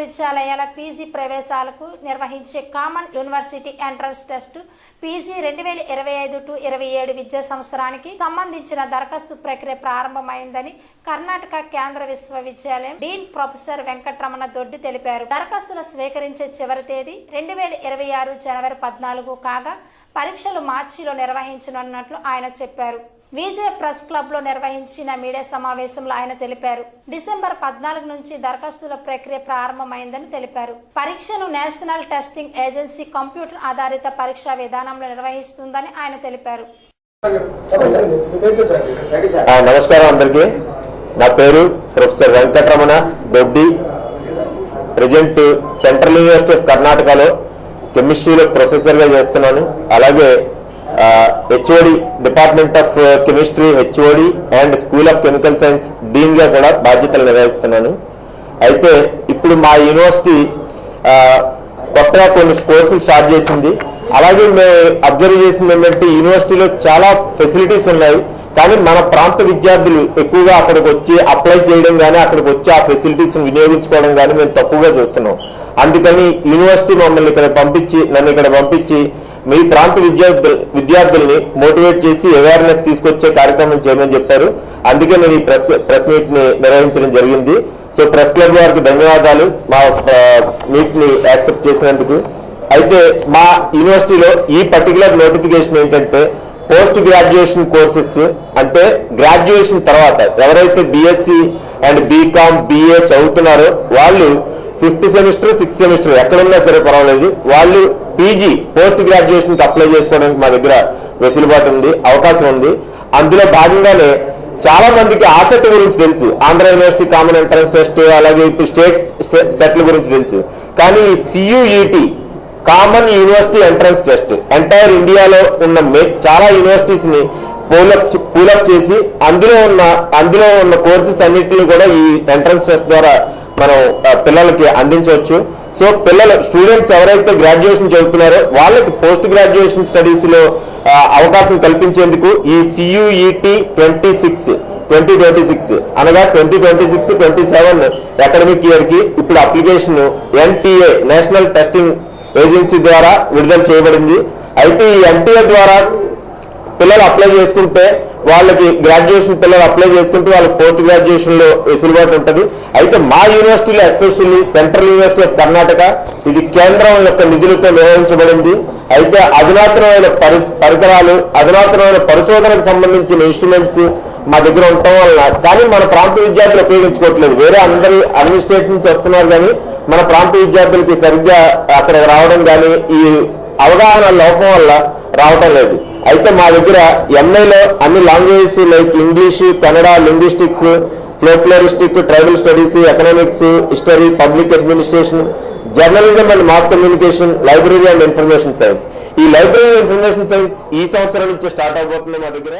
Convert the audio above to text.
విశ్వవిద్యాలయాల పీజీ ప్రవేశాలకు నిర్వహించే common university entrance test PG రెండు వేల ఇరవై ఐదు టు ఇరవై ఏడు విద్యా సంవత్సరానికి సంబంధించిన దరఖాస్తు ప్రక్రియ ప్రారంభమైందని కర్ణాటక కేంద్ర విశ్వవిద్యాలయం డీన్ ప్రొఫెసర్ వెంకటరమణ దొడ్డి తెలిపారు. దరఖాస్తులు స్వీకరించే చివరి తేదీ రెండు వేల ఇరవై ఆరు జనవరి పద్నాలుగు కాగా పరీక్షలు మార్చిలో నిర్వహించనున్నట్లు ఆయన చెప్పారు. విజయ ప్రెస్ క్లబ్లో నిర్వహించిన మీడియా సమావేశంలో ఆయన తెలిపారు. డిసెంబర్ పద్నాలుగు నుంచి దరఖాస్తుల ప్రక్రియ ప్రారంభం ప్రారంభమైందని తెలిపారు. పరీక్షను నేషనల్ టెస్టింగ్ ఏజెన్సీ కంప్యూటర్ ఆధారిత పరీక్షా విధానంలో నిర్వహిస్తుందని ఆయన తెలిపారు. నమస్కారం అందరికీ. నా పేరు professor Venkataramana Doddi. Present central university of కర్ణాటకలో కెమిస్ట్రీలో ప్రొఫెసర్గా చేస్తున్నాను. అలాగే HOD department of chemistry HOD and school of chemical science డీన్గా కూడా బాధ్యతలు నిర్వహిస్తున్నాను. అయితే ఇప్పుడు మా యూనివర్సిటీ కొత్తగా కొన్ని కోర్సులు స్టార్ట్ చేసింది. అలాగే మేము అబ్జర్వ్ చేసింది ఏంటంటే యూనివర్సిటీలో చాలా ఫెసిలిటీస్ ఉన్నాయి. కానీ మన ప్రాంత విద్యార్థులు ఎక్కువగా అక్కడికి వచ్చి అప్లై చేయడం కానీ అక్కడికి వచ్చి ఆ ఫెసిలిటీస్ వినియోగించుకోవడం కానీ మేము తక్కువగా చూస్తున్నాం. అందుకని యూనివర్సిటీ మమ్మల్ని ఇక్కడ పంపించి నన్ను ఇక్కడ పంపించి మీ ప్రాంత విద్యార్థులు విద్యార్థుల్ని మోటివేట్ చేసి అవేర్నెస్ తీసుకొచ్చే కార్యక్రమం చేయమని చెప్పారు. అందుకే నేను ఈ ప్రెస్ ప్రెస్ మీట్ని నిర్వహించడం జరిగింది. సో ప్రెస్ క్లబ్ వారికి ధన్యవాదాలు. మా మీట్ని యాక్సెప్ట్ చేసినందుకు అయితే మా యూనివర్సిటీలో ఈ పర్టికులర్ నోటిఫికేషన్ ఏంటంటే పోస్ట్ గ్రాడ్యుయేషన్ కోర్సెస్ అంటే గ్రాడ్యుయేషన్ తర్వాత ఎవరైతే బిఎస్సి అండ్ బీకామ్ బిఏ చదువుతున్నారో వాళ్ళు ఫిఫ్త్ సెమిస్టర్ సిక్స్త్ సెమిస్టర్ ఎక్కడున్నా సరే పర్వాలేదు వాళ్ళు పీజీ పోస్ట్ గ్రాడ్యుయేషన్కి అప్లై చేసుకోవడానికి మా దగ్గర వెసులుబాటు ఉంది అవకాశం ఉంది. అందులో భాగంగానే చాలా మందికి ఆసక్తి గురించి తెలుసు. Andhra university common entrance test అలాగే ఇప్పుడు స్టేట్ సెట్ల గురించి తెలుసు. కానీ CUET common university entrance test entire ఇండియాలో ఉన్న మే- చాలా యూనివర్సిటీస్ని పూలప్ పూలప్ చేసి అందులో ఉన్న అందులో ఉన్న కోర్సెస్ అన్నిటిని కూడా ఈ ఎంట్రన్స్ టెస్ట్ ద్వారా మనం పిల్లలకి అందించవచ్చు. సో పిల్లలు స్టూడెంట్స్ ఎవరైతే గ్రాడ్యుయేషన్ చదువుతున్నారో వాళ్ళకి పోస్ట్ గ్రాడ్యుయేషన్ స్టడీస్లో అవకాశం కల్పించేందుకు ఈ CUET twenty six twenty twenty six అనగా twenty twenty six twenty seven academic ఇయర్కి ఇప్పుడు application NTA national testing agency ద్వారా విడుదల చేయబడింది. అయితే ఈ ఎన్టీఏ ద్వారా పిల్లలు అప్లై చేసుకుంటే వాళ్ళకి గ్రాడ్యుయేషన్ పిల్లలు అప్లై చేసుకుంటే వాళ్ళకి పోస్ట్ గ్రాడ్యుయేషన్లో వెసులుబాటు ఉంటుంది. అయితే మా యూనివర్సిటీలో especially central university of Karnataka ఇది కేంద్రం యొక్క నిధులతో నిర్వహించబడింది. అయితే అధునాతనమైన పరి పరికరాలు అధునాతనమైన పరిశోధనకు సంబంధించిన ఇన్స్ట్రుమెంట్స్ మా దగ్గర ఉండటం వల్ల కానీ మన ప్రాంత విద్యార్థులు ఉపయోగించుకోవట్లేదు. వేరే అందరి అన్ని స్టేట్ నుంచి వస్తున్నారు కానీ మన ప్రాంత విద్యార్థులకి సరిగ్గా అక్కడికి రావడం కానీ ఈ అవగాహన లోపం వల్ల రావటం లేదు. అయితే మా దగ్గర ఎంఏలో అన్ని languages like English Kannada linguistics folkloristic tribal studies economics history public administration journalism and mass communication library and information science. ఈ లైబ్రరీ ఇన్ఫర్మేషన్ సైన్స్ ఈ సంవత్సరం నుంచి స్టార్ట్ అవబోతుంది మా దగ్గర.